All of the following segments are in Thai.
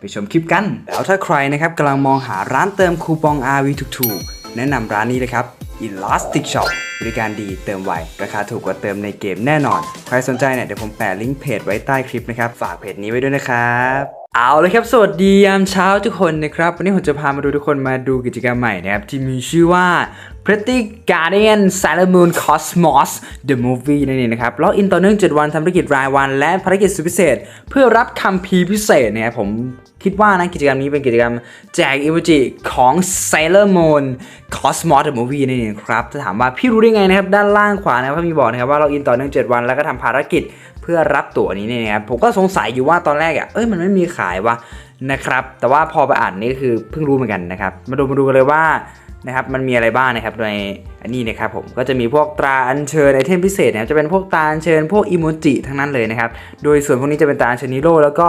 ไปชมคลิปกัน แล้วถ้าใครนะครับกำลังมองหาร้านเติมคูปอง RV ถูกๆ แนะนำร้านนี้เลยครับ Elastic Shop บริการดีเติมไว ราคาถูกกว่าเติมในเกมแน่นอน ใครสนใจเนี่ยเดี๋ยวผมแปะลิงก์เพจไว้ใต้คลิปนะครับ ฝากเพจนี้ไว้ด้วยนะครับ เอาเลยครับ สวัสดียามเช้าทุกคนนะครับ วันนี้ผมจะพามาดูทุกคนมาดูกิจกรรมใหม่นะครับ ที่มีชื่อว่า Pretty Guardian Sailor Moon Cosmos The Movie นั่นเองนะครับล็อกอินต่อเนื่อง 7 วันทำภารกิจรายวัน และภารกิจสุดพิเศษ เพื่อรับคำพีพิเศษนะครับผมคิดว่านะกิจกรรมนี้เป็นกิจกรรมแจกอิโมจิของ Sailor Moon Cosmos The Movie นั่นเองครับ จะถามว่าพี่รู้ได้ไงนะครับ ด้านล่างขวานะครับมีบอกนะครับว่าล็อกอินต่อเนื่อง 7 วันแล้วก็ทำภารกิจ พื่อรับตั๋วนี้เนี่ยนะครับผมก็สงสัยอยู่ว่าตอนแรกอะเอ้ยมันไม่มีขายวะนะครับ แต่ว่าพอไปอ่านนี่คือเพิ่งรู้เหมือนกันนะครับ มาดูมาดูกันเลยว่านะครับมันมีอะไรบ้างนะครับในอันนี้นะครับผมก็จะมีพวกตราอัญเชิญไอเทมพิเศษนะครับจะเป็นพวกตราอัญเชิญพวกอิโมจิทั้งนั้นเลยนะครับโดยส่วนพวกนี้จะเป็นตราอัญเชิญนิโร่แล้วก็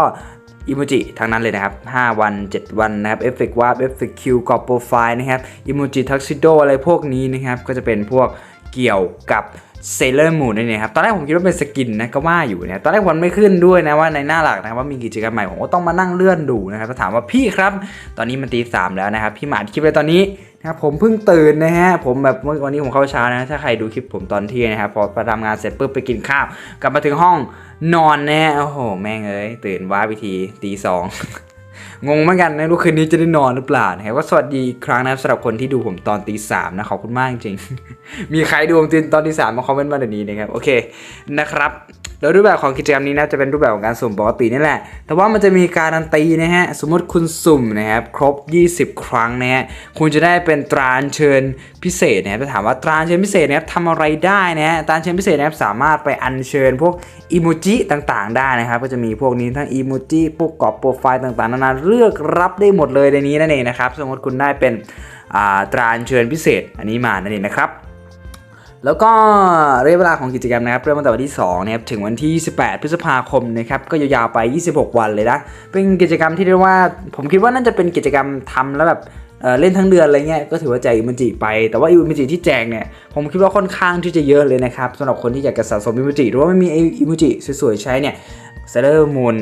อิโมจิทั้งนั้นเลยนะครับ 5 วัน 7 วันนะครับเอฟเฟกต์วาร์ปเอฟเฟกต์คิวกรอบโปรไฟล์นะครับอิโมจิทักซิโดอะไรพวกนี้นะครับก็จะเป็นพวกเกี่ยวกับ เซเลอร์มูนนี่นครับ ตอนแรกผมคิดว่าเป็นสกินนะก็ว่าอยู่นะตอนแรกวันไม่ขึ้นด้วยนะว่าในหน้าหลักนะครับว่ามีกิจกรรมใหม่ผมก็ต้องมานั่งเลื่อนดูนะครับก็ถามว่าพี่ครับ ตอนนี้มันตีสามแล้วนะครับ พี่หมาดคลิปเลยตอนนี้นะครับผมเพิ่งตื่นนะฮะผมแบบวันนี้ผมเข้าเช้านะถ้าใครดูคลิปผมตอนเที่ยงนะครับพอไปทำงานเสร็จปุ๊บไปกินข้าว กลับมาถึงห้องนอนนะฮะโอ้โหแม่งเอ้ยตื่นว้าวิธีตีสอง งงเหมือนกันนะรู้คืนนี้จะได้นอนหรือเปล่านะครับก็สวัสดีครั้งนะครับสำหรับคนที่ดูผมตอนตีสามนะขอบคุณมากจริง มีใครดูผมตอนตีสามมาคอมเมนต์มาเดี๋ยวนี้นะครับโอเคนะครับแล้วรูปแบบของกิจกรรมนี้นะจะเป็นรูปแบบของการสุ่มปกตินี่แหละ แต่ว่ามันจะมีการันตีนะฮะ สมมติคุณสุ่มนะครับครบ 20 ครั้งนะฮะ คุณจะได้เป็นตราอัญเชิญพิเศษนะครับจะถามว่าตราอัญเชิญพิเศษนะครับทำอะไรได้นะฮะ ตราอัญเชิญพิเศษนะครับสามารถไปอัญเชิญพวกอิโมจิต่างๆ ได้นะครับ ก็จะมีพวกนี้ทั้งอิโมจิพวกกรอบโปรไฟล์ต่างๆ นานาเลือกรับได้หมดเลยในนี้นั่นเองนะครับ สมมติคุณได้เป็นตราอัญเชิญพิเศษอันนี้มานั่นเองนะครับแล้วก็ระยะเวลาของกิจกรรมนะครับเริ่มตั้งแต่วันที่2นะครับถึงวันที่ 28 พฤษภาคมนะครับก็ยาวๆไป 26 วันเลยนะเป็นกิจกรรมที่เรียกว่า ผมคิดว่าน่าจะเป็นกิจกรรมทำแล้วแบบเอ่อเล่นทั้งเดือนอะไรเงี้ยก็ถือว่าแจกอิมจิไปแต่ว่าอิมจิที่แจกเนี่ยผมคิดว่าค่อนข้างที่จะเยอะเลยนะครับสำหรับคนที่อยากจะสะสมอิมจิหรือว่าไม่มีอิมจิสวยๆใช้เนี่ยเซเลอร์มูน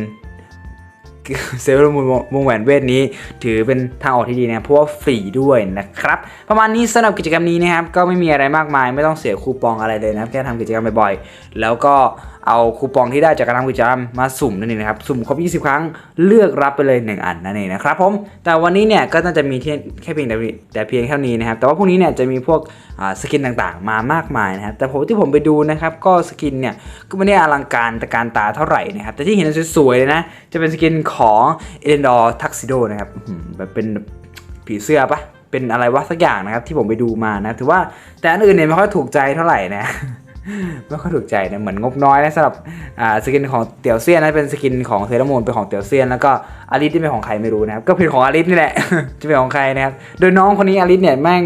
เซลล์มูลวงแหวนเวทนี้ ถือเป็นทางออกที่ดีนะเพราะว่าฟรีด้วยนะครับ ประมาณนี้สำหรับกิจกรรมนี้นะครับ ก็ไม่มีอะไรมากมาย ไม่ต้องเสียคูปองอะไรเลยนะแค่ทำกิจกรรมบ่อยๆแล้วก็ เอาคูปองที่ได้จากการทำกิจกรรมมาสุ่มนั่นเองนะครับสุ่มครบ 20 ครั้งเลือกรับไปเลย 1 อันนั่นเองนะครับผมแต่วันนี้เนี่ยก็น่าจะมีแค่เพียงแต่เพียงเท่านี้นะครับแต่ว่าพรุ่งนี้เนี่ยจะมีพวกสกินต่างๆ มามากมายนะครับแต่ผมที่ผมไปดูนะครับก็สกินเนี่ยก็ไม่ได้อลังการแต่การตาเท่าไหร่นะครับแต่ที่เห็นสวยๆเลยนะจะเป็นสกินของเอเลนดอร์ทักซิโดนะครับแบบเป็นผีเสื้อปะเป็นอะไรวะสักอย่างนะครับที่ผมไปดูมานะถือว่าแต่อันอื่นเนี่ยไม่ค่อยถูกใจเท่าไหร่นะ ไม่ค่อยถูกใจนะเหมือนงบน้อยนะสำหรับอ่าสกินของเตียวเซียนนะเป็นสกินของเซรามูนเป็นของเตียวเซียนแล้วก็อาริสที่เป็นของใครไม่รู้นะครับก็เป็นของอาริสนี่แหละ จะเป็นของใครนะครับโดยน้องคนนี้อาริสเนี่ยแม่ง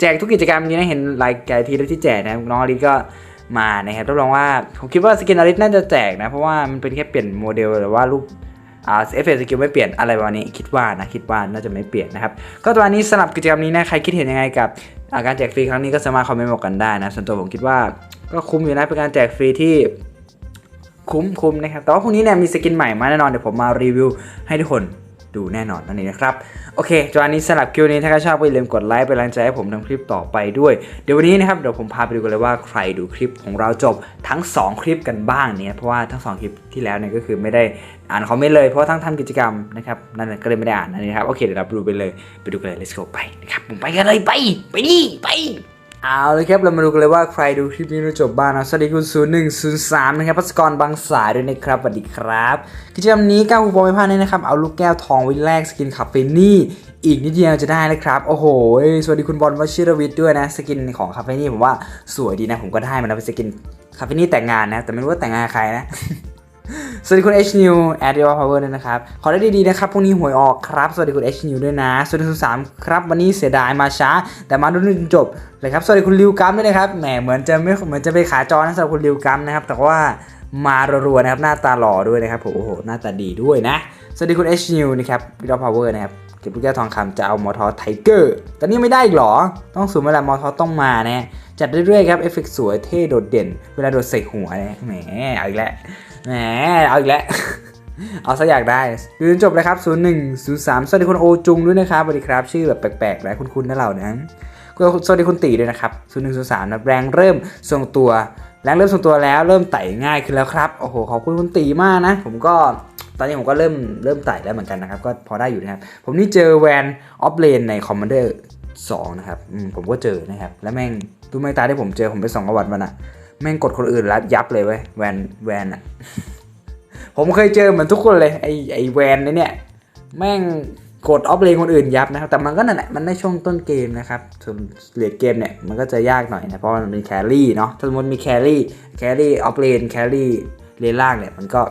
แจกทุกกิจกรรมนี้นะเห็นหลายหลายทีแล้วที่แจกนะน้องอาริสก็มานะครับรับรองว่าผมคิดว่าสกินอาริสน่าจะแจกนะเพราะว่ามันเป็นแค่เปลี่ยนโมเดลหรือว่ารูป อ่าเอฟเฟกต์สกิลไม่เปลี่ยนอะไรประมาณนี้คิดว่านะคิดว่าน่าจะไม่เปลี่ยนนะครับก็ตัวนี้สำหรับกิจกรรมนี้นะใครคิดเห็นยังไงกับาการแจกฟรีครั้งนี้ก็สามารถคอมเมนต์บอกกันได้นะส่วนตัวผมคิดว่าก็คุ้มอยู่นะเป็นการแจกฟรีที่คุ้มคุ้มนะครับแต่ว่าพรุ่งนี้เนี่ยมีสกินใหม่มาแน่นอนเดี๋ยวผมมารีวิวให้ทุกคนดูแน่นอนนั่นเองนะครับโอเคจวันนี้สำหรับคลิปนี้ถ้าใครชอบก็อย่าลืมกดไลค์เป็นกำลังใจให้ผมทำคลิปต่อไปด้วย เดี๋ยววันนี้นะครับเดี๋ยวผมพาไปดูกันเลยว่าใครดูคลิปของเราจบทั้ง 2 คลิปกันบ้างเนี่ยเพราะว่าทั้ง 2 คลิปที่แล้วเนี่ยก็คือไม่ได้ อ่านคอมเมนต์เลยเพราะทั้งทำกิจกรรมนะครับนั่นก็เลยไม่ได้อ่านนั่นเองนะครับโอเคเดี๋ยวเราไปดูไปเลยไปดูกันเลย let's go ไปนะครับผมไปกันเลยไปไปดิไปเอาเลยครับเรามาดูกันเลยว่าใครดูคลิปนี้จบบ้างนะสวัสดีคุณ 0103 นะครับพัสกรบางสายด้วยนะครับสวัสดีครับ กิจกรรมนี้ก้าวคูปองไม่พลาดเลยนะครับ เอาลูกแก้วทองว้แลกสกินคาเฟนี่ อีกนิดเดียวจะได้แล้วครับ โอ้โห สวัสดีคุณบอลวชิรวิทย์ด้วยนะ สกินของคาเฟนี่ผมว่าสวยดีนะ ผมก็ได้มาแล้วเป็นสกินคาเฟนี่แต่งงานนะ แต่ไม่รู้ว่าแต่งงานใครนะ สวัสดีคุณ H New a d d i o Power ด้วยนะครับ ขอได้ดีๆนะครับ พรุ่งนี้หวยออกครับ สวัสดีคุณ H New ด้วยนะ สวัสดีคุณสามครับ วันนี้เสียดายมาช้า แต่มาดูจนจบเลยครับ สวัสดีคุณริวกัมด้วยนะครับ แหม เหมือนจะไม่เหมือนจะไปขาจอนะสำหรับคุณริวกัมนะครับ แต่ว่ามารัวๆนะครับ หน้าตาหล่อด้วยนะครับโอ้โห หน้าตาดีด้วยนะ สวัสดีคุณ H New นะครับ a d d i o Power นะครับเก็บลูกแก้วทองคำจะเอามอทอไทเกอร์แต่นี่ไม่ได้อีกหรอ ต้องสูงเวลามอทอต้องมานะจัดเรื่อยๆครับ เอฟเฟกต์สวยเท่โดดเด่น เวลาโดดใส่หัวนี่ยแหมเอาอีกแล้ว แหมเอาอีกแล้วเอาซะอยากได้ดูจนจบเลยครับ 01 03 สวัสดีคุณโอจุงด้วยนะครับสวัสดีครับ ชื่อแบบแปลกๆและคุ้นๆนะเรานะก็สวัสดีคุณตีด้วยนะครับ 01 03นะแรงเริ่มทรงตัว แรงเริ่มทรงตัวแล้ว เริ่มไต่ง่ายขึ้นแล้วครับ โอ้โห ขอบคุณคุณตีมากนะ ผมก็ตอนนี้ผมก็เริ่มเริ่มไต่แล้วเหมือนกันนะครับ ก็พอได้อยู่นะครับ ผมนี่เจอแวนออฟเลนในคอมมานเดอร์2นะครับผมก็เจอนะครับ แล้วแม่งดูไม่ตาที่ผมเจอผมไปส่องประวัติมันอะ แม่งกดคนอื่นแล้วยับเลยเว้ยแวนแวนอะผมเคยเจอเหมือนทุกคนเลยไอไอแวนเนี่ย แม่งกดออฟเลนคนอื่นยับนะครับ แต่มันก็นั่นแหละมันในช่วงต้นเกมนะครับส่วนเลดเกมเนี่ยมันก็จะยากหน่อยนะเพราะมันมีแครี่เนาะถ้าสมมติมีแครี่แครี่ออฟเลนแครี่เลนล่างเนี่ยมันก็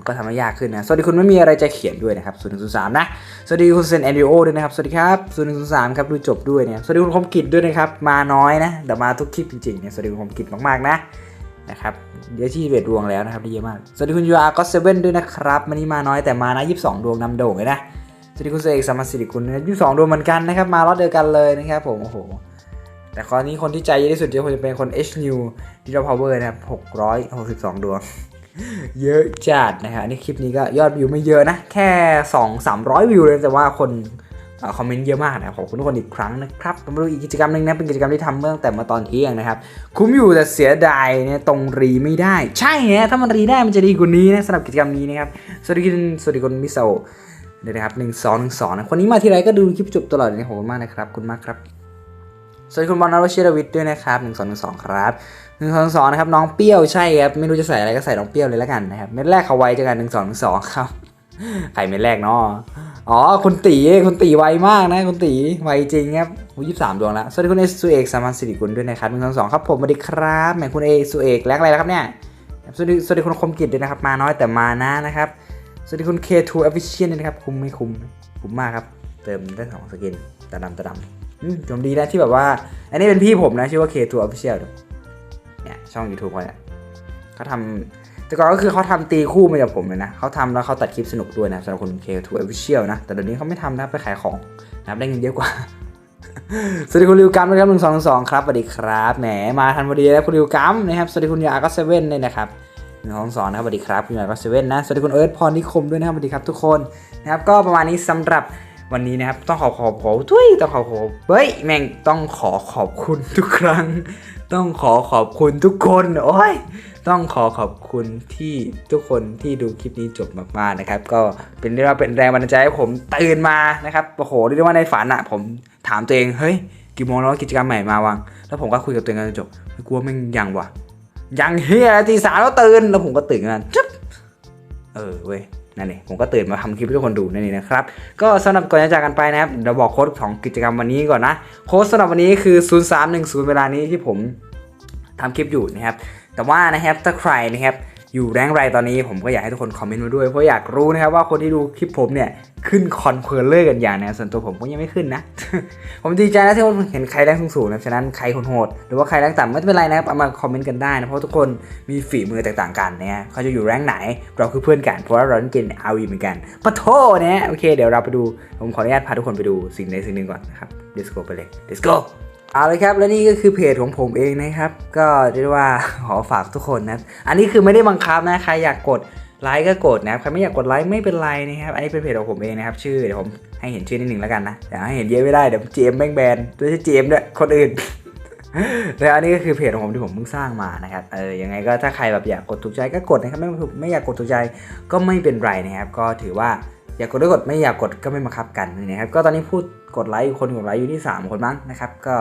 มันก็ทำให้ยากขึ้นนะ สวัสดีคุณไม่มีอะไรจะเขียนด้วยนะครับ0 1 0 3นะ สวัสดีคุณเซนแอนดิโอด้วยนะครับ สวัสดีครับ0 1 0 3ครับดูจบด้วยเนี่ย สวัสดีคุณคมกิจด้วยนะครับ มาน้อยนะแต่มาทุกคลิปจริงๆเนี่ย สวัสดีคุณคมกิจมากๆนะนะครับเดี๋ยวที่เบ็ดดวงแล้วนะครับด้เยอะมาก สวัสดีคุณยูอาร์ก็เซเว่นด้วยนะครับวันนี้มาน้อยแต่มานะ22ดวงนำโด่งเลยนะ สวัสดีคุณเสกสามัสสิริคุณนะ22ดวงเหมือนกันนะครับ มาล็อตเดียวกันเลยนะครับผมโอ้โหแต่คราวนี้คนที่ใจเยอะที่สุดจะคงจะเป็นคน H New Digital Power นะครับ662 ดวง เยอะจัดนะฮะนี่คลิปนี้ก็ยอดวิวไม่เยอะนะ แค่ 2 300 วิวเลยแต่ว่าคนอคอมเมนต์เยอะมากนะขอบคุณทุกคนอีกครั้งนะครับมาดูอีกกิจกรรมหนึ่งนะเป็นกิจกรรมที่ทำเมื่อตั้งแต่มาตอนเที่ยงนะครับ คุ้มอยู่แต่เสียดายเนี่ยตรงรีไม่ได้ ใช่ฮะถ้ามันรีได้มันจะดีกว่านี้นะสำหรับกิจกรรมนี้นะครับสวัสดีคุณสวัสดีคุณมิโซเดี๋ยวนะครับหนึ่งสองหนึ่งสองนะคนนี้มาทีไรก็ดูคลิปจบตลอดเลยขอบคุณมากนะครับคุณมากครับ สวัสดีคุณบอลนรชิรวิทย์ด้วยนะครับหนึ่งสองหนึ่งสองครับหนึ่งสองสองนะครับน้องเปรี้ยวใช่ครับไม่รู้จะใส่อะไรก็ใส่น้องเปรี้ยวเลยแล้วกันนะครับเม็ดแรกเขาไวจังกันหนึ่งสองหนึ่งสองครับใครเม็ดแรกเนาะอ๋อคุณตีคุณตีไวมากนะคุณตีไวจริงครับยี่สิบสามดวงแล้วสวัสดีคุณเอสุเอกสามัญสิริกุลด้วยนะครับหนึ่งสองสองครับผมสวัสดีครับแหมคุณเอสุเอกแรงอะไรแล้วครับเนี่ยสวัสดีสวัสดีคุณคมกิจด้วยนะครับมาน้อยแต่มานะนะครับสวัสดีคุณ K2 Efficient ด้วยนะครับคุ้มไม่คุ้มคุ้มมากครับเติมได้สองสกินตาดำตาดำ ผมดีนะที่แบบว่า อันนี้เป็นพี่ผมนะ ชื่อว่า K2 Official เนี่ย ช่อง YouTube เขาเนี่ยเขาทำแต่ก่อนก็คือเขาทำตีคู่มาจากผมเลยนะเขาทำแล้วเขาตัดคลิปสนุกด้วยนะสำหรับคน K2 Official นะ แต่เดี๋ยวนี้เขาไม่ทำนะไปขายของนะได้เงินเยอะกว่า สวัสดีคุณริวกัมนะครับหนึ่งสองสองครับสวัสดีครับแหมมาทันพอดีแล้วคุณริวกัมนะครับสวัสดีคุณยาก็เซเว่นเลยนะครับหนึ่งสองสองนะครับสวัสดีครับคุณยาก็เซเว่นนะสวัสดีคุณเอิร์ธพรนิคมด้วยนะครับสวัสดีครับทุกคนนะครับก็ประมาณนี้สำหรับ วันนี้นะครับต้องขอขอบขอบทุยต้องขอขอบเฮ้ยแม่งต้องขอขอบคุณทุกครั้ง ต้องขอขอบคุณทุกคนโอ้ยต้องขอขอบคุณที่ทุกคนที่ดูคลิปนี้จบมากๆนะครับ ก็เป็นเรียกว่าเป็นแรงบันดาลใจให้ผมตื่นมานะครับโอ้โหเรียกว่าในฝันอะผมถามตัวเองเฮ้ยกี่โมงแล้วกิจกรรมใหม่มาวาง แล้วผมก็คุยกับตัวเองกันจนจบกลัวแม่งยังวะยังเฮียตีสามแล้วตื่นแล้วผมก็ตื่นกันจุ๊บเออเว้ย นั่นเองผมก็ตื่นมาทำคลิปให้ทุกคนดูนั่นเองนะครับ ก็สำหรับก่อนจะจากกันไปนะครับเดี๋ยวบอกโค้ดของกิจกรรมวันนี้ก่อนนะ โค้ดสำหรับวันนี้คือ 0310 เวลานี้ที่ผมทำคลิปอยู่นะครับ แต่ว่านะครับถ้าใครนะครับ อยู่แรงไรตอนนี้ผมก็อยากให้ทุกคนคอมเมนต์มาด้วย เพราะอยากรู้นะครับว่าคนที่ดูคลิปผมเนี่ยขึ้นคอนเพลเลอร์กันอย่างนะส่วนตัวผมก็ยังไม่ขึ้นนะ ผมดีใจนะที่เห็นใครแรงสูงๆนะฉะนั้นใครคนโหดหรือว่าใครแรงต่ำไม่เป็นไรนะครับเอามาคอมเมนต์กันได้นะเพราะทุกคนมีฝีมือแตกต่างกันนะเขาจะอยู่แรงไหนเราคือเพื่อนกันเพราะว่าเราเล่นเกมอาวีเหมือนกันปะโทนะโอเคเดี๋ยวเราไปดูผมขออนุญาตพาทุกคนไปดูสิ่งใดสิ่งหนึ่งก่อนนะครับ let's go ไปเลย let's go เอาเลยครับและนี่ก็คือเพจของผมเองนะครับ ก็เรียกว่าขอฝากทุกคนนะ อันนี้คือไม่ได้บังคับนะใครอยากกดไลค์ก็กดนะครับใครไม่อยากกดไลค์ไม่เป็นไรนะครับ อันนี้เป็นเพจของผมเองนะครับ ชื่อเดี๋ยวผมให้เห็นชื่อนิดหนึ่งแล้วกันนะแต่ให้เห็นเยอะไม่ได้เดี๋ยวเจมแบงแบนด้วยชื่อเจมด้วยคนอื่นแล้วอันนี้ก็คือเพจของผมที่ผมเพิ่งสร้างมานะครับ เออ ยังไงก็ถ้าใครแบบอยากกดถูกใจก็กดนะครับ ไม่ไม่อยากกดถูกใจก็ไม่เป็นไรนะครับ ก็ถือว่าอยากกดก็กดไม่อยากกดก็ไม่บังคับกันนะครับ ก็ตอนนี้พูด กดไลค์คนกดไลค์อยู่ที่สามคนมั้งนะครับ ก็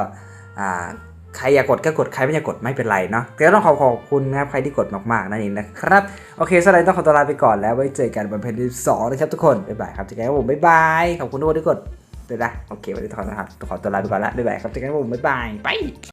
ใครอยากกดก็กดใครไม่อยากกดไม่เป็นไรเนาะแต่ก็ต้องขอขอบคุณนะครับใครที่กดมากๆนั่นเองนะครับ โอเคสไลด์ต้องขอตัวลาไปก่อนแล้วไว้เจอกันบนเพจที่สองนะครับทุกคนบ๊ายบายครับเจอกันครับผมบ๊ายบายขอบคุณทุกคนที่กดด้วยนะโอเควันนี้ต้องขอตัวลาไปก่อนละบ๊ายบายครับเจอกันครับผมบ๊ายบายไป